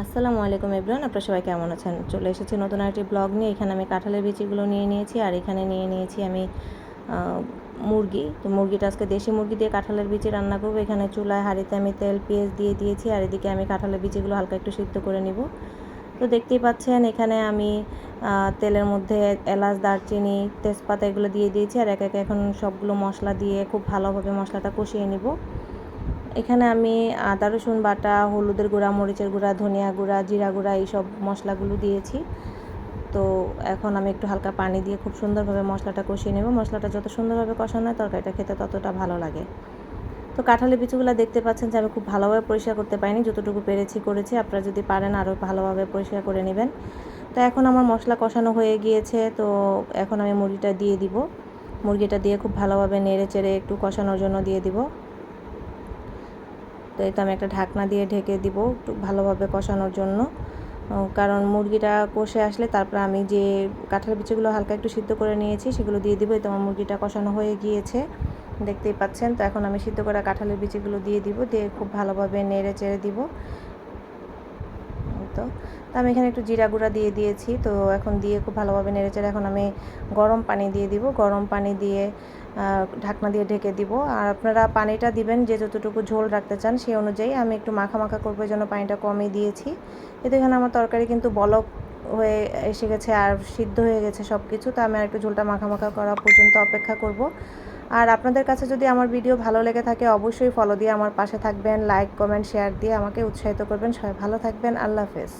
আসসালামু আলাইকুম এভরিওয়ান, আপনারা সবাই কেমন আছেন? চলে এসেছি নতুন আরেকটি ব্লগ নিয়ে। এখানে আমি কাঁঠালের বিচিগুলো নিয়ে নিয়েছি, আর এখানে নিয়ে নিয়েছি আমি মুরগি। তো মুরগিটা আজকে দেশি মুরগি দিয়ে কাঁঠালের বিচি রান্না করব। এখানে চুলায় হাঁড়িতে আমি তেল, পেঁয়াজ দিয়ে দিয়েছি, আর এদিকে আমি কাঁঠালের বিচিগুলো হালকা একটু সিদ্ধ করে নিব। তো দেখতেই পাচ্ছেন, এখানে আমি তেলের মধ্যে এলাচ, দারচিনি, তেজপাতা এগুলো দিয়ে দিয়েছি, আর এক এক এখন সবগুলো মশলা দিয়ে খুব ভালোভাবে মশলাটা কষিয়ে নিব। এখানে আমি আদা রসুন বাটা, হলুদের গুঁড়া, মরিচের গুঁড়া, ধনিয়া গুঁড়া, জিরা গুঁড়া এইসব মশলাগুলো দিয়েছি। তো এখন আমি একটু হালকা পানি দিয়ে খুব সুন্দরভাবে মশলাটা কষিয়ে নেব। মশলাটা যত সুন্দরভাবে কষানো হয় তরকারিটা খেতে ততটা ভালো লাগে। তো কাঁঠালের বিচুগুলো দেখতে পাচ্ছেন যে আমি খুব ভালোভাবে পরিষ্কার করতে পারিনি, যতটুকু পেরেছি করেছি। আপনারা যদি পারেন আরও ভালোভাবে পরিষ্কার করে নেবেন। তো এখন আমার মশলা কষানো হয়ে গিয়েছে। তো এখন আমি মুরগিটা দিয়ে দিব। মুরগিটা দিয়ে খুব ভালোভাবে নেড়ে চেড়ে একটু কষানোর জন্য দিয়ে দিব। তো এই তো আমি একটা ঢাকনা দিয়ে ঢেকে দিব একটু ভালোভাবে কষানোর জন্য। কারণ মুরগিটা কষে আসলে তারপর আমি যে কাঁঠাল বিচিগুলো হালকা একটু সিদ্ধ করে নিয়েছি সেগুলো দিয়ে দিব এই তো আমার মুরগিটা কষানো হয়ে গিয়েছে। দেখতেই পাচ্ছেন, তো এখন আমি সিদ্ধ করা কাঁঠালের বিচিগুলো দিয়ে দিব, দিয়ে খুব ভালোভাবে নেড়ে চেড়ে দিব। তো আমি এখানে একটু জিরা গুঁড়া দিয়ে দিয়েছি। তো এখন দিয়ে খুব ভালোভাবে নেড়ে চেড়ে এখন আমি গরম পানি দিয়ে দিব। গরম পানি দিয়ে ঢাকনা দিয়ে ঢেকে দিব। আর আপনারা পানিটা দিবেন যে যতটুকু ঝোল রাখতে চান সেই অনুযায়ী আমি একটু মাখা মাখা করব জন্য পানিটা কমই দিয়েছি। এতে এখানে আমার তরকারি কিন্তু বলক হয়ে এসে গেছে আর সিদ্ধ হয়ে গেছে সব কিছু তো আমি আর একটু ঝোলটা মাখা মাখা করা পর্যন্ত অপেক্ষা করব। আর আপনাদের কাছে যদি আমার ভিডিও ভালো লেগে থাকে, অবশ্যই ফলো দিয়ে আমার পাশে থাকবেন লাইক কমেন্ট শেয়ার দিয়ে আমাকে উৎসাহিত করবেন। সবাই ভালো থাকবেন, আল্লাহ হাফেজ।